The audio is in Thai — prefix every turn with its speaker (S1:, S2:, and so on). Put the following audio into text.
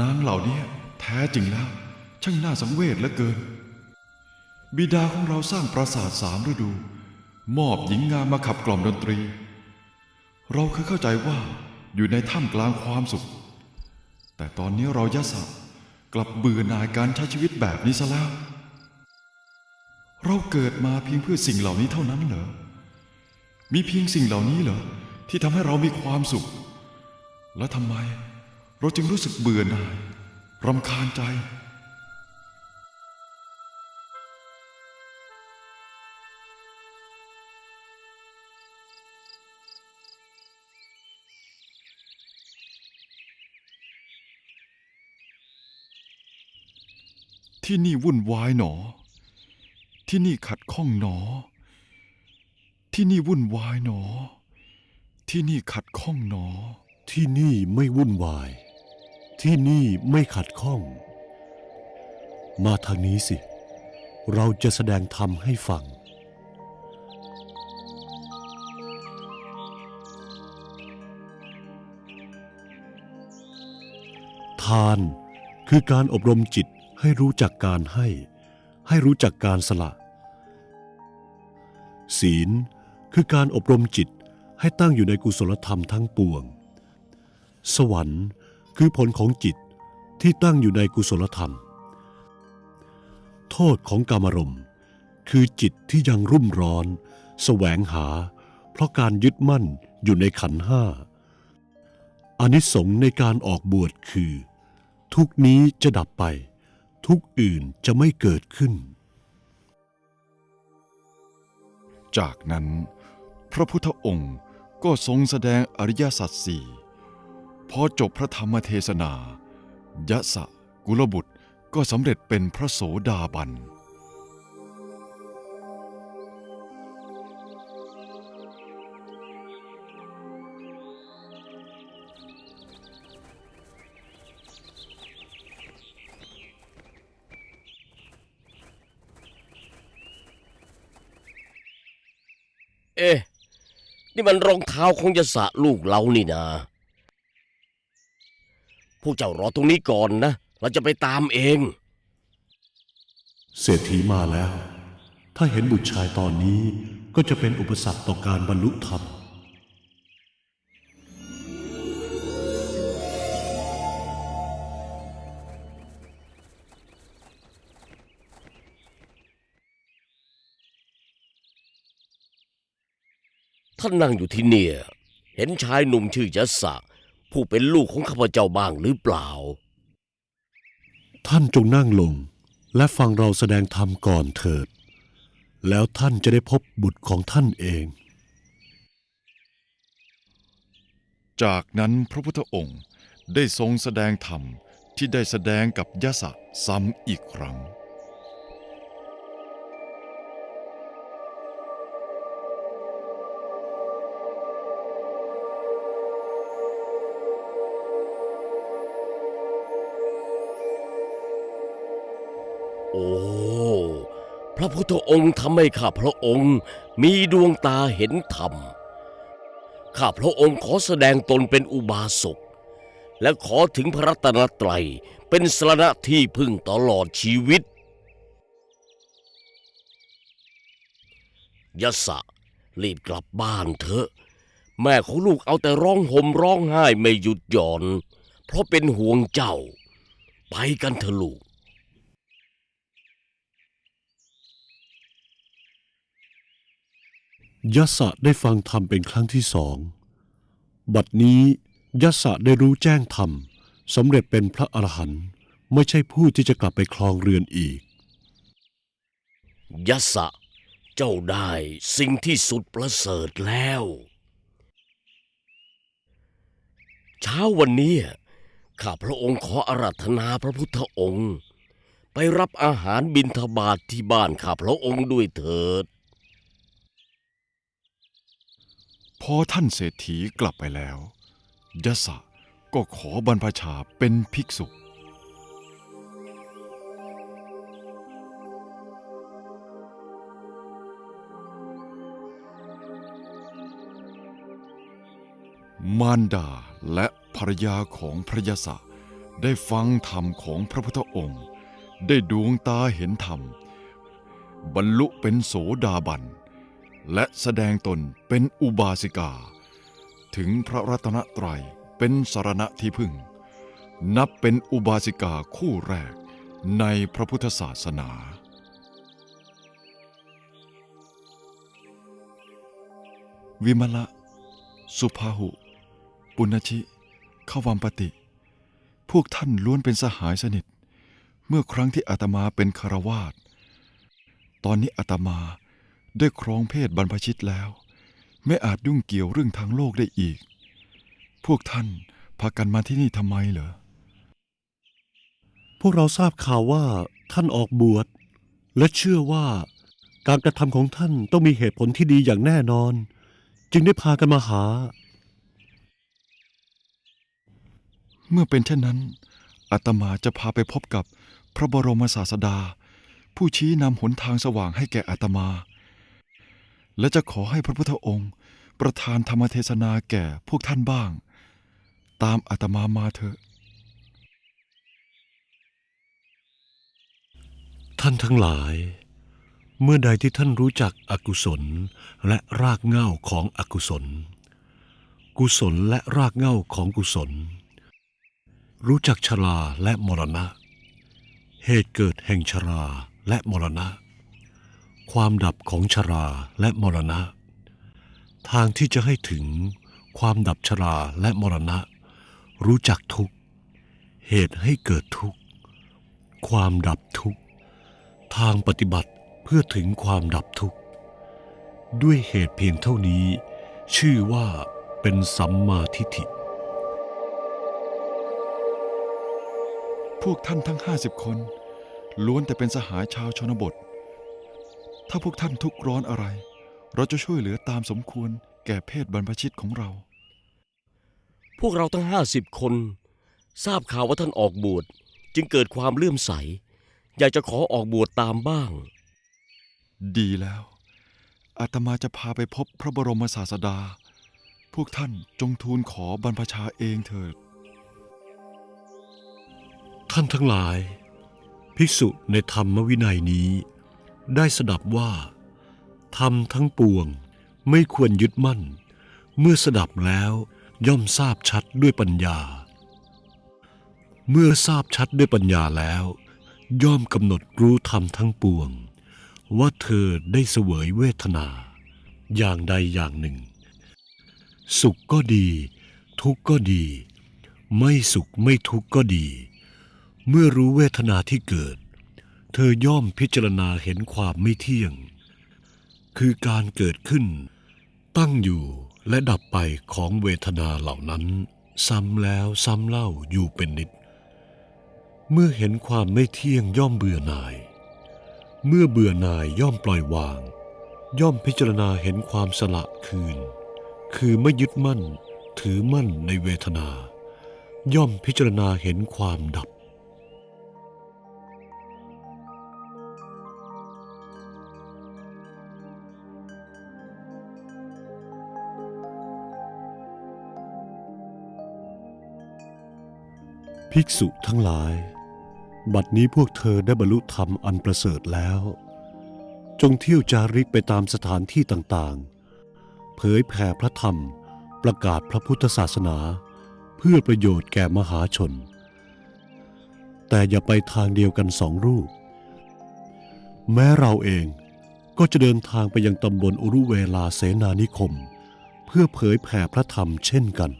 S1: นางเหล่านี้แท้จริงแล้วช่างน่าสังเวชเหลือเกิน บิดาของเราสร้างปราสาทสามฤดู มอบหญิงงามมาขับกล่อมดนตรี เราเคยเข้าใจว่าอยู่ในถ้ำกลางความสุข แต่ตอนนี้เรายะสะกลับเบื่อหน่ายการใช้ชีวิตแบบนี้ซะแล้ว เราเกิดมาเพียงเพื่อสิ่งเหล่านี้เท่านั้นเหรอ มีเพียงสิ่งเหล่านี้เหรอที่ทำให้เรามีความสุข แล้วทำไม เราจึงรู้สึกเบื่อหน่ายรำคาญใจ ที่นี่วุ่นวายหนอ ที่นี่ขัดข้องหนอ ที่นี่วุ่นวายหนอ ที่นี่ขัดข้องหนอ
S2: ที่นี่ไม่วุ่นวาย ที่นี่ไม่ขัดข้อง มาทางนี้สิ เราจะแสดงธรรมให้ฟัง ทานคือการอบรมจิตให้รู้จักการให้ ให้รู้จักการสละ ศีลคือการอบรมจิตให้ตั้งอยู่ในกุศลธรรมทั้งปวง สวรรค์ คือผลของจิตที่ตั้งอยู่ในกุศลธรรม โทษของกามรมคือจิตที่ยังรุ่มร้อนแสวงหา เพราะการยึดมั่นอยู่ในขันห้าอานิสงส์ในการออกบวชคือ ทุกนี้จะดับไป ทุกอื่นจะไม่เกิดขึ้น
S1: จากนั้น พระพุทธองค์ก็ทรงแสดงอริยสัจสี่ พอจบพระธรรมเทศนายะสะกุลบุตรก็สำเร็จเป็นพระโสดาบัน
S3: เอ๊ะ นี่มันรองเท้าของยศะลูกเรานี่นะ พวกเจ้ารอตรงนี้ก่อนนะ เราจะไปตามเอง
S2: เศรษฐีมาแล้ว ถ้าเห็นบุตรชายตอนนี้ก็จะเป็นอุปสรรคต่อการบรรลุธรรม
S3: ท่านนั่งอยู่ที่เนี่ย เห็นชายหนุ่มชื่อยศะ ผู้เป็นลูกของข้าพเจ้าบ้างหรือเปล่า
S2: ท่านจงนั่งลง และฟังเราแสดงธรรมก่อนเถิด แล้วท่านจะได้พบบุตรของท่านเอง
S1: จากนั้นพระพุทธองค์ได้ทรงแสดงธรรมที่ได้แสดงกับยะสะซ้ำอีกครั้ง
S3: โอ้ พระพุทธองค์ทำให้ข้าพระองค์มีดวงตาเห็นธรรม ข้าพระองค์ขอแสดงตนเป็นอุบาสก และขอถึงพระรัตนตรัยเป็นสรณะที่พึ่งตลอดชีวิตยศะรีบกลับบ้านเถอะ แม่ของลูกเอาแต่ร้องห่มร้องไห้ไม่หยุดหย่อน เพราะเป็นห่วงเจ้า ไปกันเถอะลูก
S2: ยศะได้ฟังธรรมเป็นครั้งที่สอง บัดนี้ยศะได้รู้แจ้งธรรมสำเร็จเป็นพระอรหันต์ไม่ใช่ผู้ที่จะกลับไปคลองเรือนอีก
S3: ยศะเจ้าได้สิ่งที่สุดประเสริฐแล้ว เช้าวันนี้ข้าพระองค์ขออาราธนาพระพุทธองค์ ไปรับอาหารบิณฑบาตทที่บ้านข้าพระองค์ด้วยเถิด
S1: พอท่านเศรษฐีกลับไปแล้วยะสะก็ขอบรรพชาเป็นภิกษุมารดาและภรรยาของพระยะสะได้ฟังธรรมของพระพุทธองค์ ได้ดวงตาเห็นธรรม บรรลุเป็นโสดาบัน และแสดงตนเป็นอุบาสิกา ถึงพระรัตนตรัยเป็นสารณะที่พึ่ง นับเป็นอุบาสิกาคู่แรกในพระพุทธศาสนา วิมละ สุภาหุ ปุณชิขวัมปติ พวกท่านล้วนเป็นสหายสนิท เมื่อครั้งที่อาตมาเป็นคารวาสตอนนี้อาตมา ได้ครองเพศบรรพชิตแล้ว ไม่อาจยุ่งเกี่ยวเรื่องทางโลกได้อีก พวกท่านพากันมาที่นี่ทำไมเหรอ
S2: พวกเราทราบข่าวว่าท่านออกบวช และเชื่อว่าการกระทำของท่านต้องมีเหตุผลที่ดีอย่างแน่นอน จึงได้พากันมาหา
S1: เมื่อเป็นเช่นนั้นอาตมาจะพาไปพบกับพระบรมศาสดา ผู้ชี้นำหนทางสว่างให้แก่อาตมา และจะขอให้พระพุทธองค์ ประทานธรรมเทศนาแก่พวกท่านบ้าง ตามอาตมามาเถอะ
S2: ท่านทั้งหลาย เมื่อใดที่ท่านรู้จักอกุศลและรากเหง้าของอกุศล กุศลและรากเหง้าของกุศล รู้จักชราและมรณะ เหตุเกิดแห่งชราและมรณะ ความดับของชราและมรณะ ทางที่จะให้ถึงความดับชราและมรณะ รู้จักทุกเหตุให้เกิดทุกความดับทุกทางปฏิบัติเพื่อถึงความดับทุกด้วยเหตุเพียงเท่านี้ ชื่อว่าเป็นสัมมาทิฏฐิ
S1: พวกท่านทั้งห้าสิบคน ล้วนแต่เป็นสหายชาวชนบท ถ้าพวกท่านทุกข์ร้อนอะไร เราจะช่วยเหลือตามสมควรแก่เพศบรรพชิตของเรา
S3: พวกเราทั้งห้าสิบคน ทราบข่าวว่าท่านออกบวชจึงเกิดความเลื่อมใส อยากจะขอออกบวชตามบ้าง
S1: ดีแล้ว อาตมาจะพาไปพบพระบรมศาสดา พวกท่านจงทูลขอบรรพชาเองเถิด
S2: ท่านทั้งหลาย ภิกษุในธรรมวินัยนี้ ได้สดับว่าธรรมทั้งปวงไม่ควรยึดมั่น เมื่อสดับแล้วย่อมทราบชัดด้วยปัญญา เมื่อทราบชัดด้วยปัญญาแล้ว ย่อมกำหนดรู้ธรรมทั้งปวง ว่าเธอได้เสวยเวทนา อย่างใดอย่างหนึ่ง สุขก็ดี ทุกข์ก็ดี ไม่สุขไม่ทุกข์ก็ดี เมื่อรู้เวทนาที่เกิด เธอย่อมพิจารณาเห็นความไม่เที่ยง คือการเกิดขึ้น ตั้งอยู่และดับไปของเวทนาเหล่านั้น ซ้ำแล้วซ้ำเล่าอยู่เป็นนิด เมื่อเห็นความไม่เที่ยงย่อมเบื่อหน่าย เมื่อเบื่อหน่ายย่อมปล่อยวาง ย่อมพิจารณาเห็นความสละคืน คือไม่ยึดมั่นถือมั่นในเวทนา ย่อมพิจารณาเห็นความดับ ภิกษุทั้งหลาย บัดนี้พวกเธอได้บรรลุธรรมอันประเสริฐแล้ว จงเที่ยวจาริกไปตามสถานที่ต่างๆ เผยแผ่พระธรรมประกาศพระพุทธศาสนา เพื่อประโยชน์แก่มหาชน แต่อย่าไปทางเดียวกันสองรูป แม้เราเองก็จะเดินทางไปยังตำบลอุรุเวลาเสนานิคม เพื่อเผยแผ่พระธรรมเช่นกัน